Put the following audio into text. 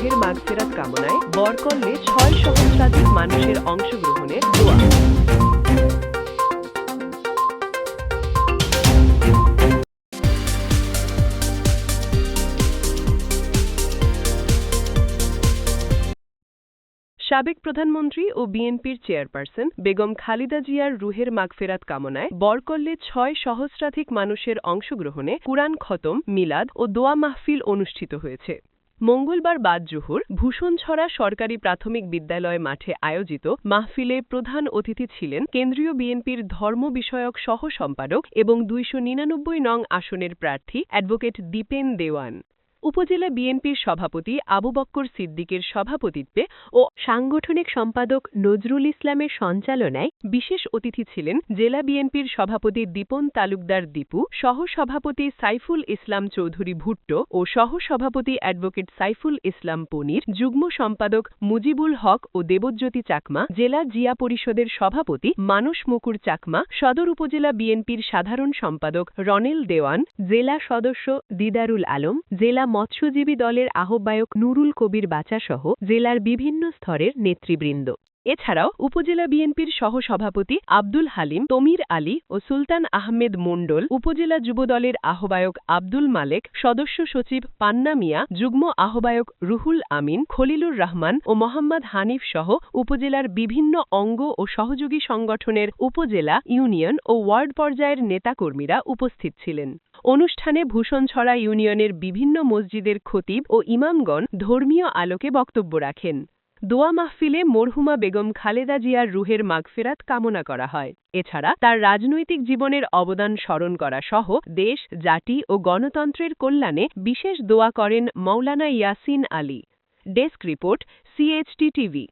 রুহের মাগফেরাত কামনায় বরকল্লে ছয় সহস্রাধিক মানুষের অংশগ্রহণে দোয়া। সাবেক প্রধানমন্ত্রী ও বিএনপির চেয়ারপারসন বেগম খালিদা জিয়ার রুহের মাগফেরাত কামনায় বরকল্লে ছয় সহস্রাধিক মানুষের অংশগ্রহণে কুরআন খতম, মিলাদ ও দোয়া মাহফিল অনুষ্ঠিত হয়েছে। মঙ্গলবার বাদ জোহর ভূষণছড়া সরকারি প্রাথমিক বিদ্যালয় মাঠে আয়োজিত মাহফিলে প্রধান অতিথি ছিলেন কেন্দ্রীয় বিএনপির ধর্ম বিষয়ক সহ সম্পাদক এবং দুইশো নিরানব্বই নং আসনের প্রার্থী অ্যাডভোকেট দীপেন দেওয়ান। উপজেলা বিএনপির সভাপতি আবু বক্কর সিদ্দিকের সভাপতিত্বে ও সাংগঠনিক সম্পাদক নজরুল ইসলামের সঞ্চালনায় বিশেষ অতিথি ছিলেন জেলা বিএনপির সভাপতি দীপন তালুকদার দীপু, সহসভাপতি সাইফুল ইসলাম চৌধুরী ভুট্টো ও সহসভাপতি অ্যাডভোকেট সাইফুল ইসলাম পনির, যুগ্ম সম্পাদক মুজিবুল হক ও দেবজ্যোতি চাকমা, জেলা জিয়া পরিষদের সভাপতি মানস মুকুর চাকমা, সদর উপজেলা বিএনপির সাধারণ সম্পাদক রনেল দেওয়ান, জেলা সদস্য দিদারুল আলম, জেলা মৎস্যজীবী দলের আহ্বায়ক নুরুল কবির বাচাসহ জেলার বিভিন্ন স্তরের নেতৃবৃন্দ। এছাড়াও উপজেলা বিএনপির সহসভাপতি আব্দুল হালিম, তমির আলী ও সুলতান আহমেদ মণ্ডল, উপজেলা যুবদলের আহ্বায়ক আব্দুল মালেক, সদস্য সচিব পান্না মিয়া, যুগ্ম আহ্বায়ক রুহুল আমিন, খলিলুর রহমান ও মোহাম্মদ হানিফ সহ উপজেলার বিভিন্ন অঙ্গ ও সহযোগী সংগঠনের উপজেলা, ইউনিয়ন ও ওয়ার্ড পর্যায়ের নেতাকর্মীরা উপস্থিত ছিলেন। অনুষ্ঠানে ভূষণছড়া ইউনিয়নের বিভিন্ন মসজিদের খতিব ও ইমামগণ ধর্মীয় আলোকে বক্তব্য রাখেন। দোয়া মাহফিলে মরহুমা বেগম খালেদা জিয়ার রুহের মাগফেরাত কামনা করা হয়। এছাড়া তার রাজনৈতিক জীবনের অবদান স্মরণ করা সহ দেশ, জাতি ও গণতন্ত্রের কল্যাণে বিশেষ দোয়া করেন Maulana Yasin Ali. Desk report CHT TV.